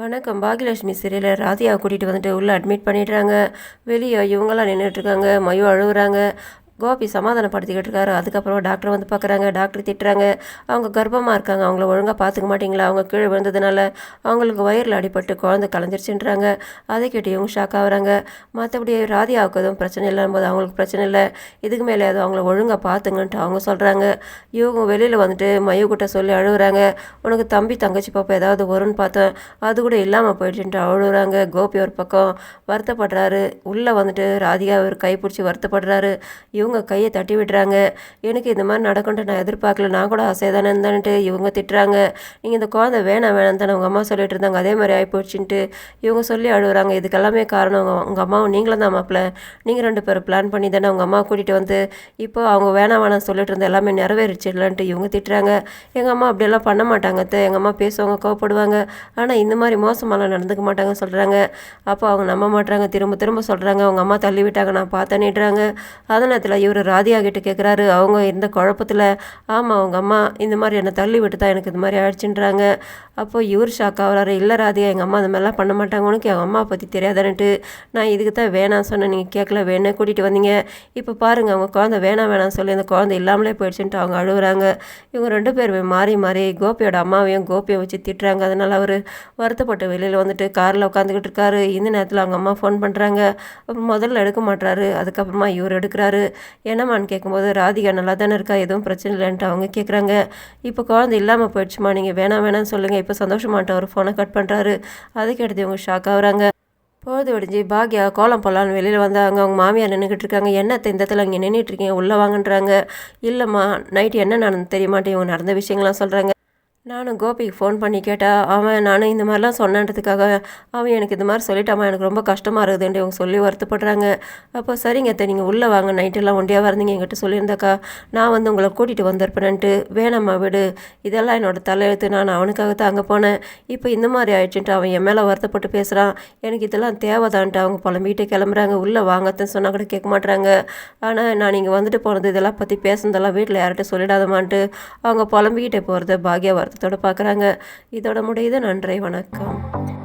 வணக்கம். பாகியலட்சுமி சிறையில் ராதியாவை கூட்டிகிட்டு வந்துட்டு உள்ளே அட்மிட் பண்ணிடுறாங்க. வெளியே இவங்களாம் நின்றுட்டுருக்காங்க மயோ அழுகுறாங்க. கோபி சமாதானப்படுத்திக்கிட்டு இருக்காரு அதுக்கப்புறம் டாக்டர் வந்து பார்க்குறாங்க டாக்டர் திட்டுறாங்க. அவங்க கர்ப்பமாக இருக்காங்க. அவங்கள ஒழுங்காக பார்த்துக்க மாட்டிங்களா? அவங்க கீழே விழுந்ததுனால அவங்களுக்கு வயிறில் அடிபட்டு குழந்தை கலைஞ்சிருச்சுன்றாங்க. அதை கேட்டு இவங்க ஷாக் ஆகுறாங்க மற்றபடி ராதியாவுக்கு எதுவும் பிரச்சனை இல்லைன்னு போது அவங்களுக்கு பிரச்சனை இல்லை. இதுக்கு மேலே எதுவும் அவங்கள ஒழுங்காக பார்த்துங்கன்ட்டு அவங்க சொல்கிறாங்க இவங்க வெளியில் வந்துட்டு மயுக்கிட்ட சொல்லி அழுகுறாங்க. உனக்கு தம்பி தங்கச்சி பாப்பா ஏதாவது வரும்னு பார்த்தேன். அது கூட இல்லாமல் போயிடுச்சுன்ட்டு அழுகுறாங்க. கோபி ஒரு பக்கம் வருத்தப்படுறாரு. உள்ளே வந்துட்டு ராதிகா ஒரு கைப்பிடிச்சி வருத்தப்படுறாரு. இவங்க இவங்க கையை தட்டி விடுறாங்க. எனக்கு இந்த மாதிரி நடக்கும்ட்டு நான் எதிர்பார்க்கல. நான் கூட ஆசை தானே இருந்தேன்ட்டு இவங்க திட்டுறாங்க. நீங்கள் இந்த குழந்தை வேணாம் வேணாம் தானே உங்கள் அம்மா சொல்லிட்டு இருந்தாங்க. அதே மாதிரி ஆகிப்போச்சுன்ட்டு இவங்க சொல்லி அழுகுறாங்க. இதுக்கெல்லாமே காரணம் உங்கள் உங்கள் அம்மாவும் நீங்களும் தான் மாப்பிள்ள. நீங்கள் ரெண்டு பேரும் பிளான் பண்ணி தானே உங்கள் அம்மா கூட்டிகிட்டு வந்து இப்போ அவங்க வேணாம் வேணாம் சொல்லிட்டு இருந்த எல்லாமே நிறைவேறிச்சு இல்லைன்ட்டு இவங்க திட்டுறாங்க. எங்கள் அம்மா அப்படியெல்லாம் பண்ண மாட்டாங்க அத்தை. எங்கள் அம்மா பேசுவாங்க கோவப்படுவாங்க. ஆனால் இந்த மாதிரி மோசமாலாம் நடந்துக்க மாட்டாங்க சொல்கிறாங்க அப்போ அவங்க நம்ப மாட்டாங்க திரும்ப திரும்ப சொல்கிறாங்க அவங்க அம்மா தள்ளி விட்டாங்க. நான் பார்த்தேன்னுடுறாங்க அதே நேரத்தில் இவர் ராதியா கிட்ட கேட்குறாரு அவங்க இருந்த குழப்பத்தில் ஆமாம் அவங்க அம்மா இந்த மாதிரி என்னை தள்ளி விட்டு தான் எனக்கு இது மாதிரி ஆயிடுச்சுன்றாங்க. அப்போ இவர் ஷாக் ஆகிறாரு. இல்லை ராதிகா எங்கள் அம்மா அந்த மாதிரிலாம் பண்ண மாட்டாங்க. உனக்கு எங்கள் அம்மா பற்றி தெரியாதான்ட்டு நான் இதுக்கு தான் வேணாம் சொன்னேன். நீங்கள் கேட்கல வேணும் கூட்டிகிட்டு வந்தீங்க. இப்போ பாருங்கள் அவங்க குழந்தை வேணாம் வேணாம் சொல்லி அந்த குழந்தை இல்லாமலே போயிடுச்சுன்ட்டு அவங்க அழுகுறாங்க. இவங்க ரெண்டு பேருமே மாறி மாறி கோபியோட அம்மாவையும் கோபியை வச்சு திட்டுறாங்க. அதனால் அவர் வருத்தப்பட்டு வெளியில் வந்துட்டு காரில் உட்காந்துக்கிட்டு இருக்காரு. இந்த நேரத்தில் அவங்க அம்மா ஃபோன் பண்ணுறாங்க அப்புறம் முதல்ல எடுக்க மாட்டாரு அதுக்கப்புறமா இவர் எடுக்கிறாரு. என்னம்மான்னு கேட்கும்போது ராதிகா நல்லா தானே இருக்கா? எதுவும் பிரச்சனை இல்லைன்ட்டு அவங்க கேட்குறாங்க இப்போ குழந்தை இல்லாமல் போயிடுச்சுமா? நீங்கள் வேணாம் வேணாம்னு சொல்லுங்கள் இப்போ சந்தோஷமாட்ட அவர் ஃபோனை கட் பண்ணுறாரு அதுக்கடுத்து இவங்க ஷாக் ஆகுறாங்க. பொழுது விடிஞ்சு பாக்யா கோலம் போலான்னு வெளியில் வந்தாங்க. அவங்க மாமியார் நின்றுக்கிட்டு இருக்காங்க. என்ன இந்த இடத்துல இங்கே நின்றுட்டு இருக்கீங்க? உள்ளே வாங்கன்றாங்க. இல்லைம்மா நைட்டு என்ன நடந்து தெரிய மாட்டேன் இவங்க நடந்த விஷயங்கள்லாம் சொல்கிறாங்க நானும் கோபிக்கு ஃபோன் பண்ணி கேட்டால் அவன் நானும் இந்த மாதிரிலாம் சொன்னன்றதுக்காக அவன் எனக்கு இந்த மாதிரி சொல்லிட்டாமா? எனக்கு ரொம்ப கஷ்டமாக இருக்குதுன்ட்டு இவங்க சொல்லி வருத்தப்படுறாங்க. அப்போ சரிங்க அத்தை நீங்கள் உள்ளே வாங்க. நைட்டெல்லாம் ஒண்டியாக வரந்தீங்க என்கிட்ட சொல்லியிருந்தாக்கா. நான் வந்து உங்களை கூட்டிகிட்டு வந்திருப்பேன்ட்டு வேணாம்மா விடு. இதெல்லாம் என்னோட தலையெழுத்து. நான் அவனுக்காக தான் அங்கே போனேன். இப்போ இந்த மாதிரி ஆயிடுச்சுன்ட்டு அவன் என் மேலே வருத்தப்பட்டு பேசுகிறான் எனக்கு இதெல்லாம் தேவைதான்ட்டு அவங்க புலம்பிகிட்டே கிளம்புறாங்க. உள்ளே வாங்கத்துன்னு சொன்னால் கூட கேட்க மாட்டுறாங்க ஆனால் நான் நீங்கள் வந்துட்டு போனது இதெல்லாம் பற்றி பேசுனதெல்லாம் வீட்டில் யார்கிட்ட சொல்லிடாதமான்ட்டு அவங்க புலம்பிக்கிட்டே போகிறத பாக்யா வருத்தத்தோடு பார்க்குறாங்க. இதோட முடியுது. நன்றி வணக்கம்.